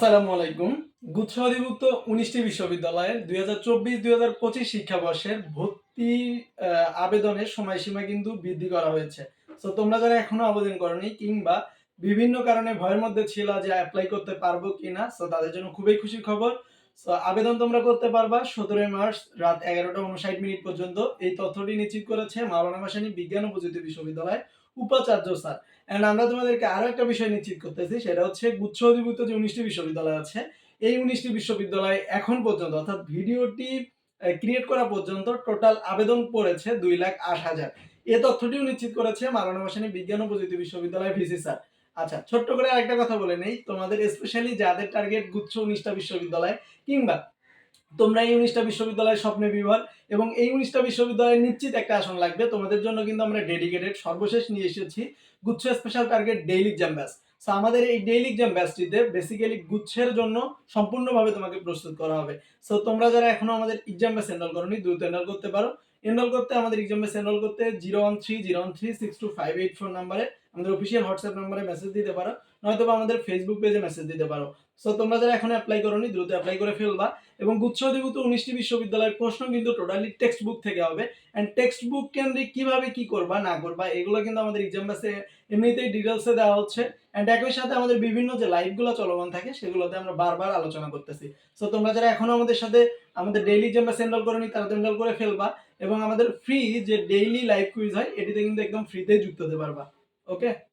আসসালামু আলাইকুম। গুচ্ছ উনিশটি বিশ্ববিদ্যালয়ের দুই হাজার চব্বিশ দুই হাজার পঁচিশ শিক্ষাবর্ষের ভর্তি আবেদনের সময়সীমা কিন্তু বৃদ্ধি করা হয়েছে। তো তোমরা যারা এখনও আবেদন করনি কিংবা বিভিন্ন কারণে ভয়ের মধ্যে ছিল যে অ্যাপ্লাই করতে পারব কিনা সো তাদের জন্য খুবই খুশির খবর। সো আবেদন তোমরা করতে পারবা সতেরোই মার্চ রাত এগারোটা উনষাট মিনিট পর্যন্ত। এই তথ্যটি নিশ্চিত করেছে মাওলানা ভাসানী বিজ্ঞান ও প্রযুক্তি বিশ্ববিদ্যালয়। উপাচার্য, স্যার। এন্ড আমরা তোমাদেরকে আরও একটা বিষয় নিশ্চিত করতেছি, সেটা হচ্ছে গুচ্ছ অধিভুক্ত যে উনিশটি বিশ্ববিদ্যালয় আছে, এই উনিশটি বিশ্ববিদ্যালয় এখন পর্যন্ত, অর্থাৎ ভিডিওটি ক্রিয়েট করা পর্যন্ত টোটাল আবেদন পড়েছে দুই লাখ আট হাজার। এ তথ্যটিও নিশ্চিত করেছে মারানা ভাসানী বিজ্ঞান ও প্রযুক্তি বিশ্ববিদ্যালয় ভিসি, স্যার। আচ্ছা ছোট্ট করে আরেকটা কথা বলে নেই, তোমাদের স্পেশালি যাদের টার্গেট গুচ্ছ উনিশটা বিশ্ববিদ্যালয়, কিংবা তোমরা এই উনিশটা বিশ্ববিদ্যালয়ের স্বপ্নে বিভর এবং এই উনিশটা বিশ্ববিদ্যালয়ে নিশ্চিত একটা আসন লাগবে। তোমাদের জন্য কিন্তু আমরা ডেডিকেটেড সর্বশেষ নিয়ে এসেছি গুচ্ছ special target daily exam batch so আমাদের এই ডেইলি এক্সাম ব্যাচটিতে বেসিক্যালি গুচ্ছের জন্য সম্পূর্ণভাবে তোমাকে প্রস্তুত করা হবে। সো তোমরা যারা এখনও আমাদের এক্সাম ব্যাচ এনরোল করোনি, দ্রুত এনরোল করতে পারো। এনরোল করতে আমাদের এক্সাম ব্যাচ এনরোল করতে zero one three zero one three six two five eight four নাম্বারে আমাদের অফিসিয়াল হোয়াটসঅ্যাপ নাম্বারে মেসেজ দিতে পারো নয়তো বা আমাদের ফেসবুক পেজে মেসেজ দিতে পারো। সো তোমরা যারা এখন অ্যাপ্লাই করোনি, দ্রুত অ্যাপ্লাই করে ফেলবা। এবং গুচ্ছ অধিভূত উনিশটি বিশ্ববিদ্যালয়ের প্রশ্ন কিন্তু টোটালি টেক্সট বুক থেকে হবে। অ্যান্ড টেক্সট বুক কেন্দ্রিক কীভাবে কি করবা, না করবা, এগুলো কিন্তু আমাদের এক্সাম ব্যাসে এমনিতেই ডিটেলসে দেওয়া হচ্ছে। অ্যান্ড একই সাথে আমাদের বিভিন্ন যে লাইভগুলো চলমান থাকে, সেগুলোতে আমরা বারবার আলোচনা করতেছি। সো তোমরা যারা এখনও আমাদের সাথে আমাদের ডেইলি ব্যাস এনরোল করোনি, তারা এনরোল করে ফেলবা। এবং আমাদের ফ্রি যে ডেইলি লাইভ কুইজ হয়, এটিতে কিন্তু একদম ফ্রিতেই যুক্ত হতে পারবা। Okay.